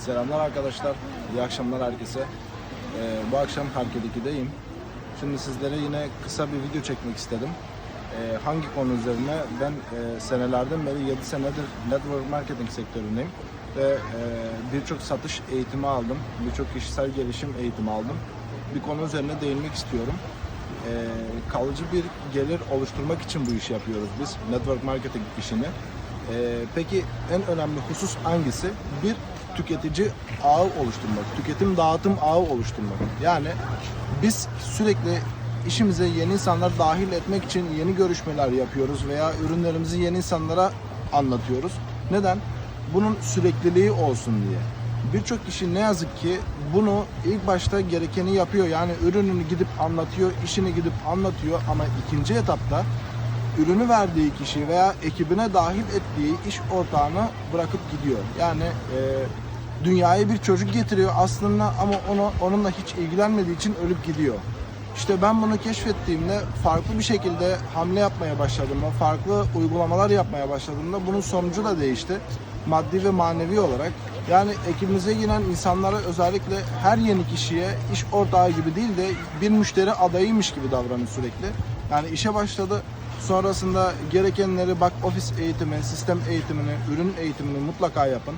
Selamlar arkadaşlar, iyi akşamlar herkese. Ee, bu akşam Hareket 2'deyim. Şimdi sizlere yine kısa bir video çekmek istedim. Ee, hangi konu üzerine? Ben e, senelerden beri 7 senedir network marketing sektöründeyim. Ve e, birçok satış eğitimi aldım, birçok kişisel gelişim eğitimi aldım. Bir konu üzerine değinmek istiyorum. Ee, kalıcı bir gelir oluşturmak için bu işi yapıyoruz biz, network marketing işini. Ee, peki en önemli husus hangisi? Bir, tüketici ağı oluşturmak, tüketim dağıtım ağı oluşturmak. Yani biz sürekli işimize yeni insanlar dahil etmek için yeni görüşmeler yapıyoruz veya ürünlerimizi yeni insanlara anlatıyoruz. Neden? Bunun sürekliliği olsun diye. Birçok kişi ne yazık ki bunu ilk başta gerekeni yapıyor. Yani ürününü gidip anlatıyor, işini gidip anlatıyor ama ikinci etapta ürünü verdiği kişi veya ekibine dahil ettiği iş ortağını bırakıp gidiyor. Yani e, dünyaya bir çocuk getiriyor aslında ama onu onunla hiç ilgilenmediği için ölüp gidiyor. İşte ben bunu keşfettiğimde farklı bir şekilde hamle yapmaya başladığımda, farklı uygulamalar yapmaya başladığımda bunun sonucu da değişti. Maddi ve manevi olarak. Yani ekibimize giren insanlara özellikle her yeni kişiye iş ortağı gibi değil de bir müşteri adayıymış gibi davranıyor sürekli. Yani işe başladı. Sonrasında gerekenleri bak ofis eğitimi, sistem eğitimini, ürün eğitimini mutlaka yapın.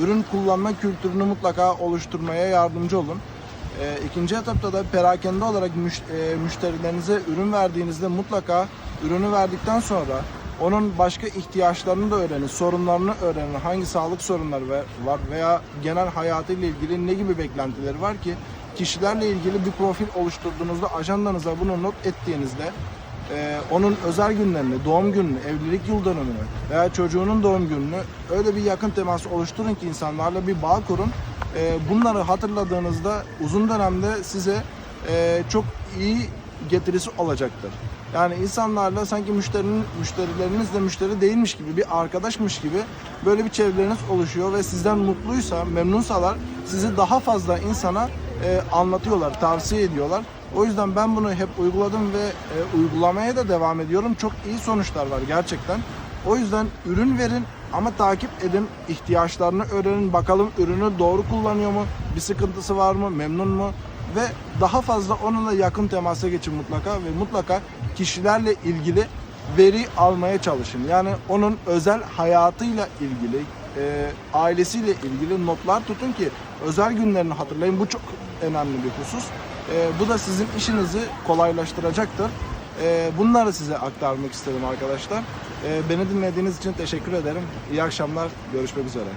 Ürün kullanma kültürünü mutlaka oluşturmaya yardımcı olun. E, ikinci etapta da perakende olarak müş- e, müşterilerinize ürün verdiğinizde mutlaka ürünü verdikten sonra onun başka ihtiyaçlarını da öğrenin, sorunlarını öğrenin. Hangi sağlık sorunları var veya genel hayatıyla ilgili ne gibi beklentileri var ki kişilerle ilgili bir profil oluşturduğunuzda ajandanıza bunu not ettiğinizde e, onun özel günlerini, doğum gününü, evlilik yıl dönümünü veya çocuğunun doğum gününü öyle bir yakın temas oluşturun ki insanlarla bir bağ kurun. E, bunları hatırladığınızda uzun dönemde size e, çok iyi getirisi olacaktır. Yani insanlarla sanki müşterinin müşterileriniz de müşteri değilmiş gibi bir arkadaşmış gibi böyle bir çevreniz oluşuyor ve sizden mutluysa, memnunsalar sizi daha fazla insana e, anlatıyorlar, tavsiye ediyorlar. O yüzden ben bunu hep uyguladım ve e, uygulamaya da devam ediyorum. Çok iyi sonuçlar var gerçekten. O yüzden ürün verin ama takip edin, ihtiyaçlarını öğrenin. Bakalım ürünü doğru kullanıyor mu? Bir sıkıntısı var mı? Memnun mu? Ve daha fazla onunla yakın temasa geçin mutlaka ve mutlaka kişilerle ilgili veri almaya çalışın. Yani onun özel hayatıyla ilgili, e, ailesiyle ilgili notlar tutun ki özel günlerini hatırlayın. Bu çok önemli bir husus. E, bu da sizin işinizi kolaylaştıracaktır. E, bunları size aktarmak istedim arkadaşlar. E, beni dinlediğiniz için teşekkür ederim. İyi akşamlar. Görüşmek üzere.